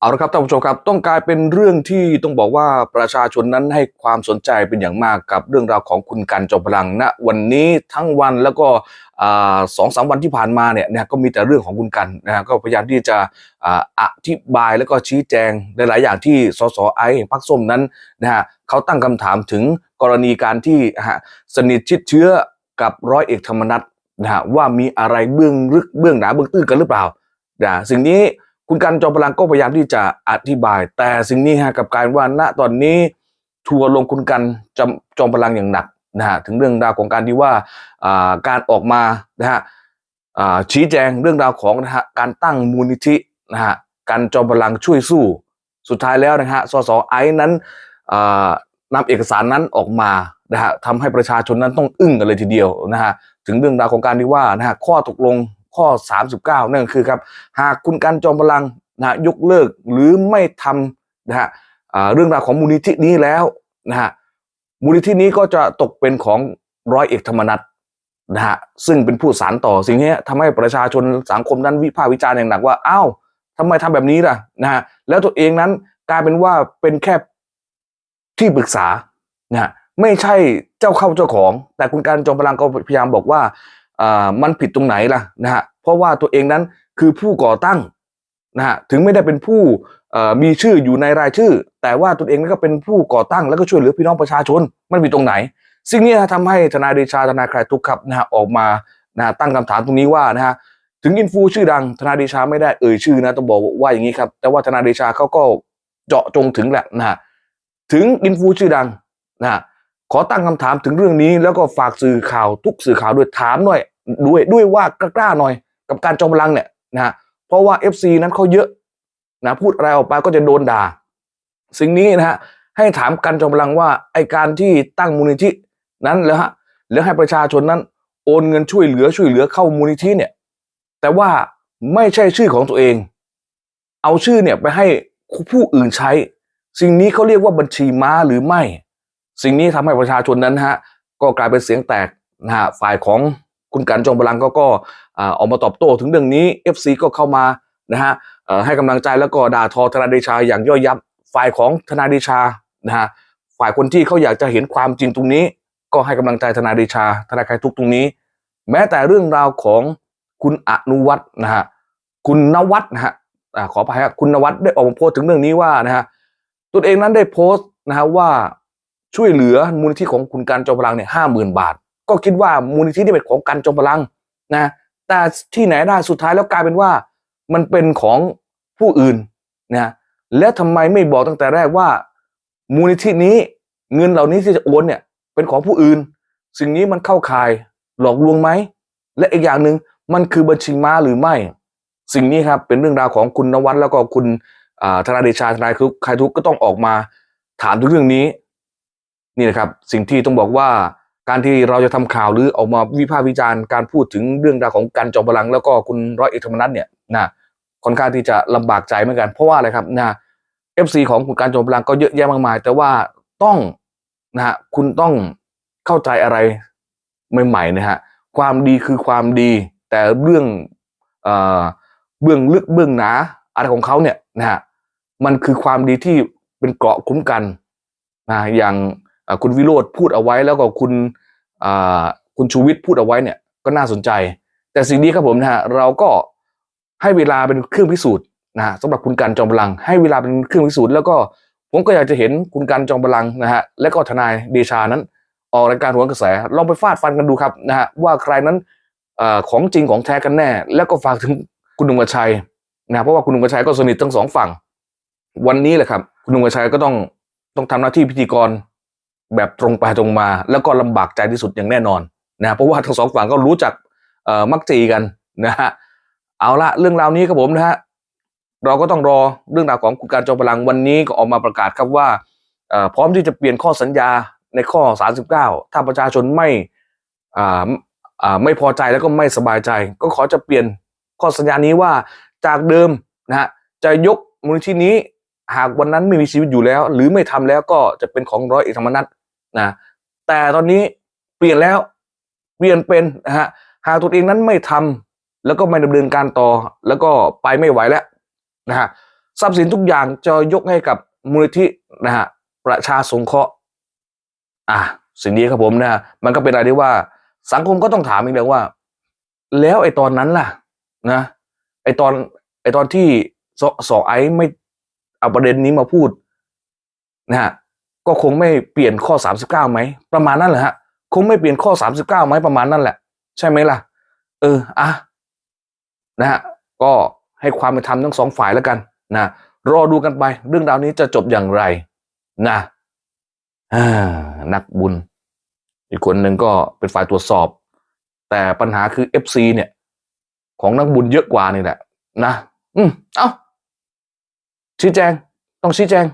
เอาละครับท่านผู้ชมครับต้องกลายเป็นเรื่องที่ต้องบอกว่าประชาชนนั้นให้ความสนใจเป็นอย่างมากกับเรื่องราวของคุณกันจอมพลังณวันนี้ทั้งวันแล้วก็สองสามวันที่ผ่านมาเนี่ยนะก็มีแต่เรื่องของคุณกันนะฮะก็พยายามที่จะออธิบายแล้วก็ชี้แจงในหลายอย่างที่สสไอพักส้มนั้นนะฮะเขาตั้งคำถามถึงกรณีการที่ฮะสนิทชิดเชื้อกับร้อยเอกธรรมนัฐนะฮะว่ามีอะไรเบื้องลึกเบื้องหนาเบื้องตื้นกันหรือเปล่านะสิ่งนี้ คุณกันจอมพลังก็พยายามที่จะอธิบาย แต่สิ่งนี้ฮะกับการว่าณตอนนี้ทัวร์ลงคุณกันจอมจอมพลังอย่างหนักนะฮะถึงเรื่องราวของการที่ว่าการออกมานะฮะชี้แจงเรื่องราวของนะฮะการตั้งมูลนิธินะฮะการจอมพลังช่วยสู้ สุดท้ายแล้วนะฮะสสไอซ์นั้นอ่านำเอกสารนั้นออกมานะฮะทำให้ประชาชนนั้นต้องอึ้งกันเลยทีเดียวนะฮะถึงเรื่องราวของการที่ว่านะฮะข้อตกลง ข้อ 39 นั่นคือครับหากคุณกันจอมพลังนะยกเลิกหรือไม่ทำนะฮะเรื่องราวของมูลนิธินี้แล้วนะฮะมูลนิธินี้ก็จะตกเป็นของร้อยเอกธรรมนัฐนะฮะซึ่งเป็นผู้สารต่อสิ่งนี้ทำให้ประชาชนสังคมนั้นวิพากษ์วิจารณ์อย่างหนักว่าอ้าวทำไมทำแบบนี้ล่ะนะฮะแล้วตัวเองนั้นกลายเป็นว่าเป็นแค่ที่ปรึกษานะฮะไม่ใช่เจ้าเข้าเจ้าของ แต่คุณการจอมพลังก็พยายามบอกว่าอ่ามันผิดตรงไหนล่ะนะฮะ ราะว่าตัวเองนั้นคือผู้ก่อตั้งนะฮะถึงไม่ได้เป็นผู้มีชื่ออยู่ในรายชื่อ แต่ว่าตัวเองนั้นก็เป็นผู้ก่อตั้งแล้วก็ช่วยเหลือพี่น้องประชาชนมันมีตรงไหน สิ่งนี้นะทำให้ทนายเดชาทนายคลายทุกข์ครับนะฮะออกมานะตั้งคำถามตรงนี้ว่านะฮะถึงอินฟูชื่อดังทนาเดชาไม่ได้เอ่ยชื่อนะต้องบอกว่าอย่างนี้ครับ แต่ว่าทนาเดชาเขาก็เจาะจงถึงแหละนะฮะถึงอินฟูชื่อดังนะฮะขอตั้งคำถามถึงเรื่องนี้ แล้วก็ฝากสื่อข่าวทุกสื่อข่าวด้วยถามหน่อยด้วยด้วยว่ากล้าๆหน่อย กับการจอมพลังเนี่ยนะฮะเพราะว่า FC นั้นเขาเยอะนะพูดอะไรออกไปก็จะโดนด่า สิ่งนี้นะฮะให้ถามกันจอมพลังว่าไอการที่ตั้งมูลนิธินั้นแล้วฮะแล้วให้ประชาชนนั้น โอนเงินช่วยเหลือช่วยเหลือเข้ามูลนิธิเนี่ย แต่ว่าไม่ใช่ชื่อของตัวเอง เอาชื่อเนี่ยไปให้ผู้อื่นใช้ สิ่งนี้เขาเรียกว่าบัญชีม้าหรือไม่ สิ่งนี้ทำให้ประชาชนนั้นนะฮะก็กลายเป็นเสียงแตกนะฮะฝ่ายของ คุณกันจอมพลังก็ก็ออกมาตอบโต้ถึงเรื่องนี้ FC ก็เข้ามานะฮะให้กำลังใจแล้วก็ด่าทอธนาเดชาอย่างย่อยยับฝ่ายของธนาเดชานะฮะฝ่ายคนที่เขาอยากจะเห็นความจริงตรงนี้ ก็ให้กำลังใจธนาเดชาธนาคารทุกตรงนี้ แม้แต่เรื่องราวของคุณอนุวัฒน์นะฮะคุณนวัฒน์นะฮะขออภัยครับคุณนวัฒน์ได้ออกมาโพสต์ถึงเรื่องนี้ว่านะฮะตนเองนั้นได้โพสต์นะฮะว่าช่วยเหลือมูลนิธิของคุณการจอมพลังเนี่ยห้าหมื่นบาท ก็คิดว่ามูลนิธินี่เป็นของการจอมพลังนะแต่ที่ไหนได้สุดท้ายแล้วกลายเป็นว่ามันเป็นของผู้อื่นนะแล้วทำไมไม่บอกตั้งแต่แรกว่า มูลนิธินี้เงินเหล่านี้ที่จะโอนเนี่ยเป็นของผู้อื่น สิ่งนี้มันเข้าข่ายหลอกลวงไหม และอีกอย่างหนึ่งมันคือบัญชีม้าหรือไม่ สิ่งนี้ครับเป็นเรื่องราวของคุณนวัดแล้วก็คุณธนาเดชาทนายคุกใครทุกก็ต้องออกมาถามถึงเรื่องนี้ นี่นะครับ สิ่งที่ต้องบอกว่า การที่เราจะทำข่าวหรือออกมาวิพากษ์วิจารณ์การพูดถึงเรื่องราวของการจอมพลัง แล้วก็คุณร้อยเอกธรรมนัฐเนี่ยนะค่อนข้างที่จะลำบากใจเหมือนกันเพราะว่าอะไรครับนะเอฟซีของคุณการจอมพลังก็เยอะแยะมากมาย แต่ว่าต้องนะฮะคุณต้องเข้าใจอะไรใหม่ๆนะฮะความดีคือความดี แต่เรื่องเอ่อเบื้องลึกเบื้องหนาอะไรของเขาเนี่ยนะฮะมันคือความดีที่เป็นเกราะคุ้มกันนะอย่าง คุณวิโรธพูดเอาไว้แล้วก็คุณคุณชูวิทย์พูดเอาไว้เนี่ยก็น่าสนใจ แต่สิ่งนี้ครับผมนะฮะเราก็ให้เวลาเป็นเครื่องพิสูจน์นะฮะสำหรับคุณกันจอมพลัง ให้เวลาเป็นเครื่องพิสูจน์แล้วก็ผมก็อยากจะเห็นคุณกันจอมพลังนะฮะและก็ทนายเดชานั้น ออกรายการหัวกระแสลองไปฟาดฟันกันดูครับนะฮะว่าใครนั้นอของจริงของแท้กันแน่ แล้วก็ฝากถึงคุณหนุ่มกระชัยนะเพราะว่าคุณหนุ่มกระชัยก็สนิททั้งสองฝั่ง วันนี้แหละครับ คุณหนุ่มกระชัยก็ต้องต้องทำหน้าที่พิธีกร แบบตรงไปตรงมา แล้วก็ลำบากใจที่สุดอย่างแน่นอนนะเพราะว่าทั้งสองฝั่งก็รู้จักมักจีกันนะฮะเอาละเรื่องราวนี้ครับผมนะฮะเราก็ต้องรอเรื่องราวของคุณการจอมพลังวันนี้ก็ออกมาประกาศครับว่าพร้อมที่จะเปลี่ยนข้อสัญญาในข้อ 39 ถ้าประชาชนไม่ไม่พอใจแล้วก็ไม่สบายใจ ก็ขอจะเปลี่ยนข้อสัญญานี้ว่าจากเดิมนะฮะจะยกมูลนิธินี้หากวันนั้นไม่มีชีวิตอยู่แล้ว หรือไม่ทำแล้วก็จะเป็นของร้อยเอกธรรมนัฐ นะแต่ตอนนี้เปลี่ยนแล้วเปลี่ยนเป็นนะฮะหากตัวเองนั้นไม่ทำแล้วก็ไม่ดำเนินการต่อ แล้วก็ไปไม่ไหวแล้วนะฮะทรัพย์สินทุกอย่างจะยกให้กับมูลนิธินะฮะประชาสงเคราะห์อะสิ่งนี้ครับผมนะฮะมันก็เป็นอะไรที่ว่า สังคมก็ต้องถามอีกแล้วว่า แล้วไอ้ตอนนั้นล่ะ นะไอ้ตอนไอ้ตอนที่สสอไอซ์ไม่เอาประเด็นนี้มาพูดนะฮะ ก็คงไม่เปลี่ยนข้อสามสิบเก้าไหมประมาณนั้นแหละฮะคงไม่เปลี่ยนข้อสามสิบเก้าไหมประมาณนั้นแหละ ใช่ไหมล่ะ เอออะนะฮะก็ให้ความเป็นธรรมทั้งสองฝ่ายแล้วกันนะรอดูกันไป เรื่องราวนี้จะจบอย่างไรนะนักบุญ อีกคนหนึ่งก็เป็นฝ่ายตรวจสอบ แต่ปัญหาคือ FC เนี่ย ของนักบุญเยอะกว่านี่แหละ นะ อืมเอ้าชี้แจง ต้องชี้แจง